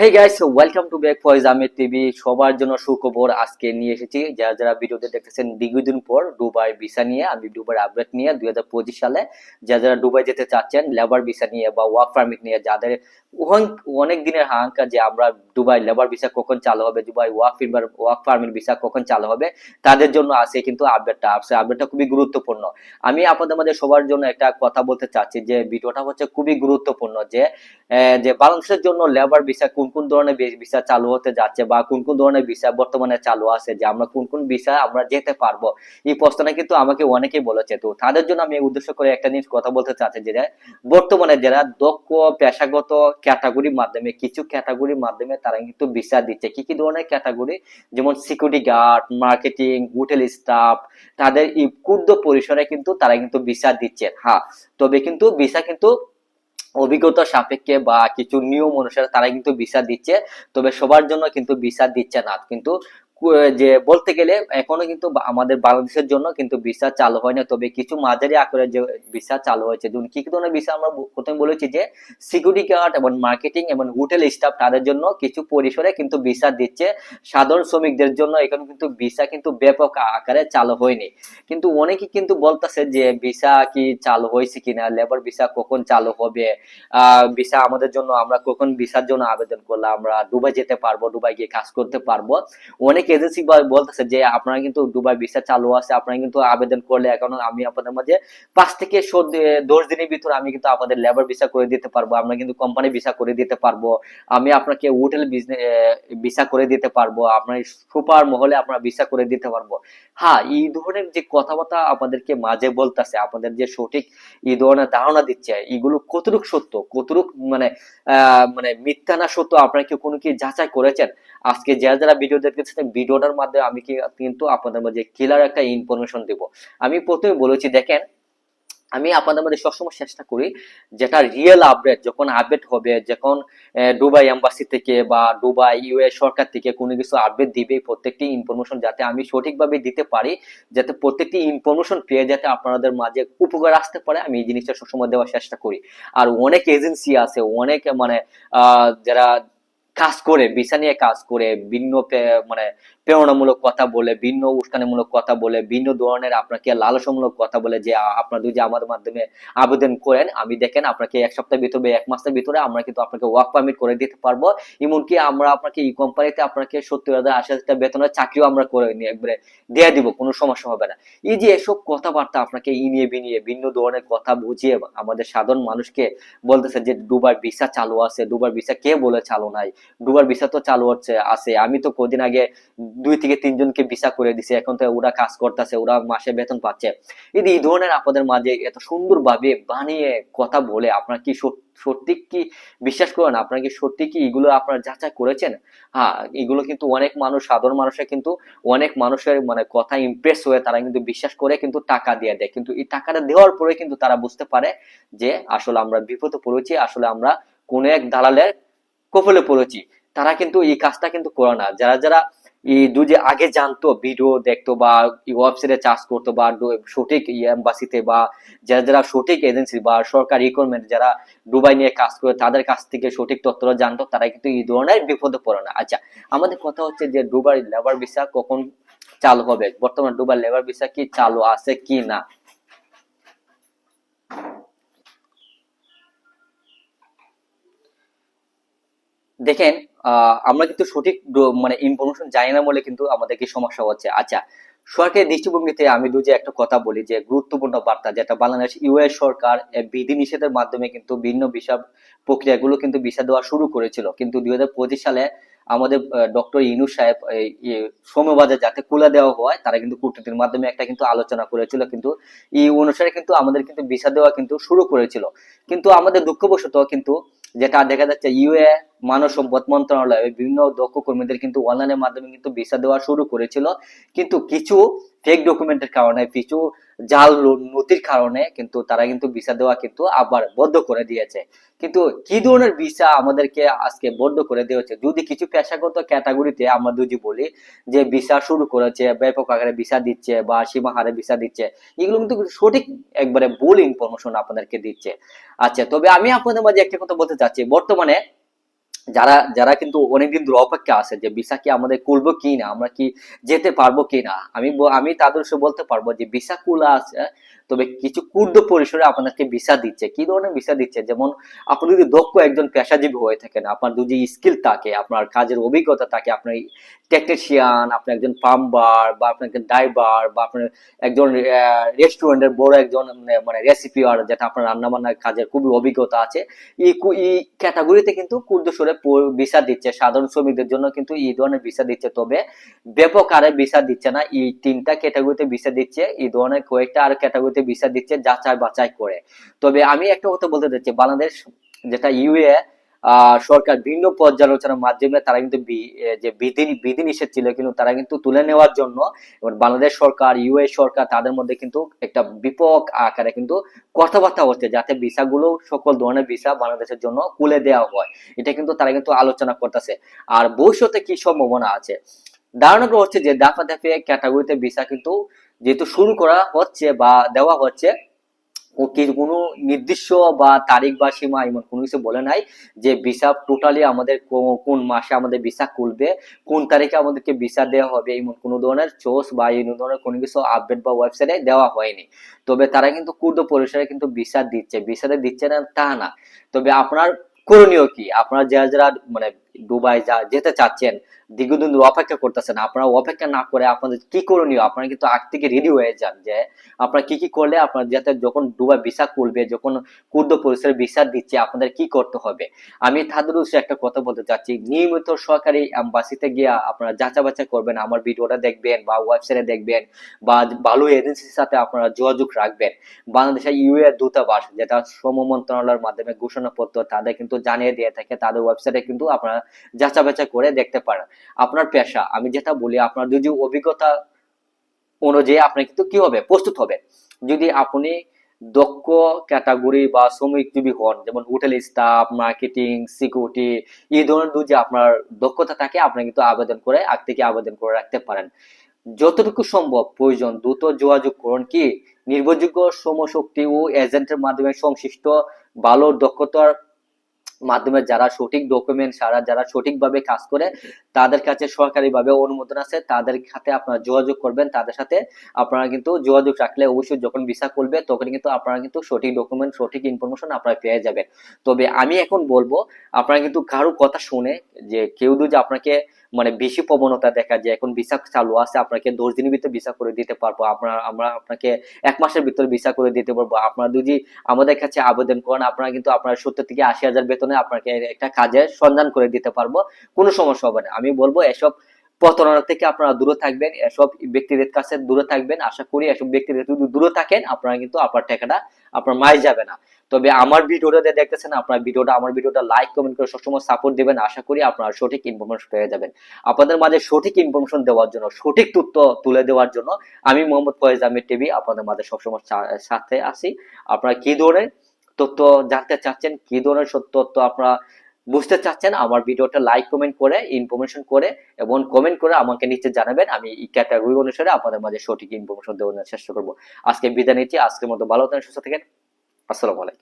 Hey guys welcome to back Faiz Ahmed TV সবার জন্য সুখবর আজকে নিয়ে এসেছি। যারা যারা ভিডিওতে দেখতেছেন দীর্ঘদিন পর দুবাই ভিসা নিয়ে, আমি দুবাই আপডেট নিয়ে দুই সালে যারা যারা দুবাই যেতে চাচ্ছেন, লেবার ভিসা নিয়ে বা ওয়ার্ক পারমিট নিয়ে, যাদের অনেক- দিনের যে আমরা দুবাই লেবার ভিসা কখন চালু হবে, দুবাই ওয়ার্ক ফিল্বার ওয়ার্ক পারমিট ভিসা কখন চালু হবে, তাদের জন্য আছে কিন্তু আপডেটটা আসছে আপডেটটা খুবই গুরুত্বপূর্ণ। আমি আপনাদের মাঝে সবার জন্য একটা কথা বলতে চাচ্ছি যে, ভিডিওটা হচ্ছে খুবই গুরুত্বপূর্ণ যে যে বাংলাদেশের জন্য লেবার ভিসা কোন কোন ধরনের ভিসা চালু হতে যাচ্ছে বা কোন কোন ধরনের ভিসা বর্তমানে চালু আছে যে আমরা কোন কোন ভিসা আমরা যেতে পারব? এই প্রশ্নটা কিন্তু আমাকে অনেকেই বলেছে। তো তাদের জন্য আমি উদ্দেশ্য করে একটা জিনিস কথা বলতে চাচ্ছি যে বর্তমানে যারা দক্ষ, পেশাগত ক্যাটাগরির মাধ্যমে, কিছু ক্যাটাগরির মাধ্যমে তারা কিন্তু ভিসা দিচ্ছে। কি কি ধরনের ক্যাটাগরি? যেমন security guard marketing hotel staff তাদের ক্ষুদ্র পরিসরে কিন্তু তারা কিন্তু ভিসা দিচ্ছে। হ্যাঁ তবে কিন্তু ভিসা কিন্তু অভিজ্ঞতা সাপেক্ষে বা কিছু নিয়ম অনুসারে তারা কিন্তু ভিসা দিচ্ছে। তবে সবার জন্য কিন্তু ভিসা দিচ্ছে না। কিন্তু যে বলতে গেলে এখনও কিন্তু আমাদের বাংলাদেশের জন্য কিন্তু ভিসা চালু হয় না তবে কিছু মাঝারি আকারের যে ভিসা চালু হয়েছে, যেমন কি কি ধরনের ভিসা আমরা প্রথমে বলেছি যে সিকিউরিটি গার্ড এবং মার্কেটিং এবং হোটেল স্টাফ তাদের জন্য কিছু পরিসরে কিন্তু ভিসা দিচ্ছে। সাধারণ শ্রমিকদের জন্য এখানে কিন্তু ভিসা কিন্তু ব্যাপক আকারে চালু হয়নি। কিন্তু অনেকে কিন্তু বলতেছে যে ভিসা কি চালু হয়েছে কিনা লেবার ভিসা কখন চালু হবে আহ ভিসা আমাদের জন্য আমরা কখন ভিসার জন্য আবেদন করলে আমরা দুবাই যেতে পারব, দুবাই গিয়ে কাজ করতে পারব। অনেক এজেন্সি বলতেছে যে আপনারা কিন্তু দুবাই ভিসা চালু আছে, আপনারা কিন্তু আবেদন করলে এখন আমি আপনাদের মাঝে পাঁচ থেকে দশ দিনের ভিতরে আমি কিন্তু আপনাদের লেবার ভিসা করে দিতে পারব, আমরা কিন্তু কোম্পানি ভিসা করে দিতে পারব, আমি আপনাকে হোটেল ভিসা করে দিতে পারব, আপনার সুপার মহলে আপনারা ভিসা করে দিতে পারব। হ্যাঁ এই ধরনের যে কথাবার্তা আপনাদেরকে মাঝে বলতেছে, আপনাদের যে সঠিক এই ধরনের ধারণা দিচ্ছে, এগুলো কতটুক সত্য, কতটুক মানে মানে মিথ্যা না সত্য আপনারা কি কোনো কি যাচাই করেছেন? আজকে যারা যারা ভিডিও দেখতেছেন ভিডিওটার মাধ্যমে আমি কিন্তু আপনাদের মাঝে ক্লিয়ার একটা ইনফরমেশন দেব। আমি প্রথমে বলেছি, দেখেন, আমি আপনাদের মধ্যে সবসময় চেষ্টা করি যেটা রিয়েল আপডেট যখন আপডেট হবে, যখন দুবাই এম্বাসি থেকে বা দুবাই ইউএস সরকার থেকে কোনো কিছু আপডেট দিবে, প্রত্যেকটি ইনফরমেশন যাতে আমি সঠিকভাবে দিতে পারি, যাতে প্রত্যেকটি ইনফরমেশন পেয়ে যাতে আপনাদের মাঝে উপকার আসতে পারে, আমি এই জিনিসটা সবসময় দেওয়ার চেষ্টা করি। আর অনেক এজেন্সি আছে, অনেক মানে যারা কাজ করে, ভিসা নিয়ে কাজ করে, ভিন্ন মানে প্রেরণামূলক কথা বলে, ভিন্ন উস্কানিমূলক কথা বলে, ভিন্ন ধরনের আপনাকে লালসামূলক কথা বলে যে আপনারা যদি আমাদের মাধ্যমে আবেদন করেন, আমি দেখেন আপনাকে এক সপ্তাহের ভিতরে, এক মাসের ভিতরে আমরা কিন্তু আপনাকে ওয়ার্ক পারমিট করে দিতে পারব। এমনকি আমরা আপনাকে এই কোম্পানিতে আপনাকে সত্তর হাজার, আশি হাজার বেতনের চাকরিও আমরা করে নিয়ে, একবারে দিয়ে দিব, কোনো সমস্যা হবে না। এই যে এসব কথাবার্তা আপনাকে ই নিয়ে বিনিয়ে ভিন্ন ধরনের কথা বুঝিয়ে আমাদের সাধারণ মানুষকে বলতেছে যে, দুবার ভিসা চালু আছে, দুবার ভিসা কে বলে চালু নাই? দুবার ভিসা তো চালু হচ্ছে, আছে। আমি তো কদিন আগে দুই থেকে তিনজনকে ভিসা করে দিছে, এখন তো ওরা কাজ করতেছে, ওরা মাসে বেতন পাচ্ছে। এই ধরনের আপনাদের মাঝে এত সুন্দরভাবে বানিয়ে কথা বলে, আপনার কি সত্যি কি বিশ্বাস করেন? আপনারা কি সত্যি কি এগুলো আপনারা যাচাই করেছেন? হ্যাঁ এগুলো কিন্তু অনেক মানুষ, সাধারণ মানুষের কিন্তু অনেক মানুষের মানে কথা ইমপ্রেস হয়ে তারা কিন্তু বিশ্বাস করে কিন্তু টাকা দিয়ে দেয়। কিন্তু এই টাকাটা দেওয়ার পরে কিন্তু তারা বুঝতে পারে যে আসলে আমরা বিপদে পড়েছি, আসলে আমরা কোন এক দালালের কফলে পড়েছি। তারা কিন্তু এই কাজটা কিন্তু করে না। যারা যারা এই দু যে আগে জানতো ভিডিও দেখতো বা ওয়েবসাইটে চার্জ করতো বা সঠিক এম্বাসিতে বা যারা যারা সঠিক এজেন্সি বা সরকারি রিকোয়ারমেন্ট যারা দুবাই নিয়ে কাজ করে, তাদের কাছ থেকে সঠিক তথ্যটা জানতো, তারা কিন্তু এই ধরনের বিপদে পড়ে না। আচ্ছা আমাদের কথা হচ্ছে যে দুবাই লেবার ভিসা কখন চালু হবে? বর্তমানে দুবাই লেবার ভিসা কি চালু আছে কি না? দেখেন আমরা কিন্তু সঠিক মানে ইনফরমেশন জানি না বলে কিন্তু আমাদের কি সমস্যা হচ্ছে? আচ্ছা সরকারি দৃষ্টিভঙ্গিতে আমি দু যে একটা কথা বলি যে গুরুত্বপূর্ণ বার্তা যেটা বাংলাদেশ ইউএস সরকার বিধি নিষেধের মাধ্যমে কিন্তু ভিন্ন ভিসা প্রক্রিয়াগুলো কিন্তু ভিসা দেওয়া শুরু করেছিল। কিন্তু দুই হাজার পঁচিশ সালে আমাদের ডক্টর ইনু সাহেব এই, যাতে খুলে দেওয়া হয় তারা কিন্তু কূটনীতির মাধ্যমে একটা কিন্তু আলোচনা করেছিল। কিন্তু এই অনুসারে কিন্তু আমাদের কিন্তু ভিসা দেওয়া কিন্তু শুরু করেছিল। কিন্তু আমাদের দুঃখবশত কিন্তু যেটা দেখা যাচ্ছে ইউএ, মানব সম্পদ মন্ত্রণালয়, বিভিন্ন দক্ষ কর্মীদের কিন্তু অনলাইনের মাধ্যমে কিন্তু ভিসা দেওয়া শুরু করেছিল। কিন্তু কিছু ফেক ডকুমেন্টের কারণে, কিছু জাল নথির কারণে কিন্তু তারা কিন্তু ভিসা দেওয়া কিন্তু আবার বন্ধ করে দিয়েছে। কিন্তু কি ধরনের ভিসা আমাদেরকে আজকে বন্ধ করে দিয়েছে যদি কিছু পেশাগত ক্যাটাগরিতে আমরা যদি বলি যে ভিসা শুরু করেছে, ব্যাপক আকারে ভিসা দিচ্ছে বা সীমা হারে ভিসা দিচ্ছে, এগুলো কিন্তু সঠিক একবারে ভুল ইনফরমেশন আপনাদেরকে দিচ্ছে। আচ্ছা তবে আমি আপনাদের মাঝে একটা কথা বলতে চাচ্ছি। বর্তমানে যারা যারা কিন্তু অনেকদিন দূর অপেক্ষা আছে যে ভিসা কি আমাদের করব কি না, আমরা কি যেতে পারব কি না, আমি আমি তাদের বলতে পারব যে ভিসা কুলা আছে তবে কিছু ক্ষুদ্র পরিসরে আপনাদেরকে ভিসা দিচ্ছে। কি ধরনের ভিসা দিচ্ছে? যেমন আপনি যদি দক্ষ একজন পেশাজীবী হয়ে থাকেন আপনার যদি স্কিল থাকে আপনার কাজের অভিজ্ঞতা থাকে আপনার টেকনিশিয়ান আপনি একজন পাম্বার বা আপনি একজন ড্রাইভার বা আপনার একজন রেস্টুরেন্টের বড় একজন মানে- রেসিপিয়ার যেটা আপনার রান্না বান্নার কাজের খুবই অভিজ্ঞতা আছে এই ক্যাটাগরিতে কিন্তু ক্ষুদ্রস্বরে ভিসা দিচ্ছে। সাধারণ শ্রমিকদের জন্য কিন্তু এই ধরনের ভিসা দিচ্ছে। তবে ব্যাপক আরে ভিসা দিচ্ছে না। এই তিনটা ক্যাটাগরিতে ভিসা দিচ্ছে। এই ধরনের কয়েকটা আর ক্যাটাগরিতে ভিসা দিচ্ছে যাচাই বাছাই করে। তবে আমি একটা কথা বলতে চাচ্ছি, বাংলাদেশ যেটা ইউএ সরকার ভিন্ন পর্যালোচনার মাধ্যমে তারা কিন্তু যে বিধি বিধি নিষেধ ছিল কিন্তু তারা কিন্তু তুলে নেওয়ার জন্য বাংলাদেশ সরকার, ইউএ সরকার তাদের মধ্যে কিন্তু একটা বিপক আকারে কিন্তু কথাবার্তা হচ্ছে যাতে ভিসাগুলো সকল ধরনের ভিসা বাংলাদেশের জন্য খুলে দেওয়া হয়। এটা কিন্তু তারা কিন্তু আলোচনা করতেছে। আর ভবিষ্যতে কি সম্ভাবনা আছে? ধারণা হচ্ছে যে দাফা দাফে ক্যাটাগরিতে ভিসা কিন্তু যেহেতু শুরু করা হচ্ছে বা দেওয়া হচ্ছে, ও কোনো নির্দিষ্ট বা তারিখ বা সীমা এমন কোনো কিছু বলে নাই যে ভিসা টোটালি আমাদের কোন মাসে আমাদের ভিসা খুলবে, কোন তারিখে আমাদেরকে ভিসা দেওয়া হবে এমন কোনো ধরনের চোস বা এই ধরনের কোনো কিছু আপডেট বা ওয়েবসাইটে দেওয়া হয়নি। তবে তারা কিন্তু ক্ষুদ্র পরিসরে কিন্তু ভিসা দিচ্ছে। ভিসাতে দিচ্ছে না তা না। তবে আপনার করণীয় কি? আপনারা যারা যারা মানে দুবাই যা যেতে চাচ্ছেন, দীর্ঘদিন অপেক্ষা করতেছেন, আপনারা অপেক্ষা না করে আপনাদের কি করণীয়? আপনারা কিন্তু আগ থেকে রেডি হয়ে যান যে আপনারা কি কি করলে আপনার যাতে যখন দুবাই ভিসা খুলবে, যখন ক্ষুদ্র পরিসরে ভিসা দিচ্ছে, আপনাদের কি করতে হবে? আমি তাদের একটা কথা বলতে চাচ্ছি, নিয়মিত সরকারি অ্যাম্বাসিতে গিয়ে আপনারা যাচা বাচা করবেন, আমার ভিডিওটা দেখবেন বা ওয়েবসাইটে দেখবেন বা ভালো এজেন্সির সাথে আপনারা যোগাযোগ রাখবেন। বাংলাদেশের ইউএ দূতাবাস, যেটা শ্রম মন্ত্রণালয়ের মাধ্যমে ঘোষণাপত্র তাদের কিন্তু জানিয়ে দিয়ে থাকে, তাদের ওয়েবসাইটে কিন্তু আপনারা যাচা বাচা করে দেখতে পারেন। আপনার পেশা, আমি যেটা বলি, আপনার যদি অভিজ্ঞতা অনুযায়ী আপনি কিন্তু কি হবে? প্রস্তুত হবে। যদি আপনি দক্ষ ক্যাটাগরি বা শ্রমিকজীবী হন, যেমন হোটেল স্টাফ, মার্কেটিং, সিকিউরিটি, এই ধরনের যদি আপনার দক্ষতা থাকে, আপনি কিন্তু আবেদন করে, আগ থেকে আবেদন করে রাখতে পারেন। যতটুকু সম্ভব প্রয়োজন, দ্রুত যোগাযোগ করুন কি? নির্ভরযোগ্য শ্রমশক্তি ও এজেন্টের মাধ্যমে সংশ্লিষ্ট ভালো দক্ষতার মাধ্যমে যারা সঠিক ডকুমেন্ট সারা যারা সঠিকভাবে কাজ করে, তাদের কাছে সরকারিভাবে অনুমোদন আছে। তাদের সাথে আপনারা যোগাযোগ করবেন। তাদের সাথে আপনারা কিন্তু যোগাযোগ রাখলে অবশ্যই যখন ভিসা করবে, তখন কিন্তু আপনারা কিন্তু সঠিক ডকুমেন্ট সঠিক ইনফরমেশন আপনারা পেয়ে যাবেন। তবে আমি এখন বলব, আপনারা কিন্তু কারও কথা শুনে যে কেউ যদি আপনাকে মানে বেশি প্রবণতা দেখা যায়, এখন ভিসা চালু আছে, আপনাকে দশ দিনের ভিতরে ভিসা করে দিতে পারব, আপনার, আমরা আপনাকে এক মাসের ভিতরে ভিসা করে দিতে পারব। আপনারা যদি আমাদের কাছে আবেদন করেন, আপনারা কিন্তু আপনার সত্তর থেকে আশি হাজার বেতনে আপনাকে একটা কাজের সন্ধান করে দিতে পারব, কোনো সমস্যা হবে না। আমি বলব, এসব প্রতারণা থেকে আপনারা দূরে থাকবেন, এসব ব্যক্তিদের কাছে দূরে থাকবেন। আশা করি এসব ব্যক্তিদের যদি দূরে থাকেন, আপনারা কিন্তু আপনার টাকাটা আপনার মাই যাবে না। তবে আমার ভিডিওটা যে দেখতেছেন, আপনার ভিডিওটা, আমার ভিডিওটা লাইক কমেন্ট করে সবসময় সাপোর্ট দিবেন। আশা করি আপনারা সঠিক ইনফরমেশন পেয়ে যাবেন। আপনাদের মাঝে সঠিক ইনফরমেশন দেওয়ার জন্য, সঠিক তথ্য তুলে দেওয়ার জন্য আমি মোহাম্মদ ফয়েজ আহমেদ টিভি আপনাদের মাঝে সবসময় সাথে আছি। আপনারা কি ধরনের তথ্য জানতে চাচ্ছেন, কি ধরনের সত্য তথ্য আপনারা বুঝতে চাচ্ছেন, আমার ভিডিওটা লাইক কমেন্ট করে ইনফরমেশন করে এবং কমেন্ট করে আমাকে নিচে জানাবেন। আমি এই ক্যাটাগরি অনুসারে আপনাদের মাঝে সঠিক ইনফরমেশন দেওয়ার চেষ্টা করব। আজকে বিদায় নিচ্ছি। আজকের মতো ভালো থাকেন, সুস্থ থাকেন। আসসালামু আলাইকুম।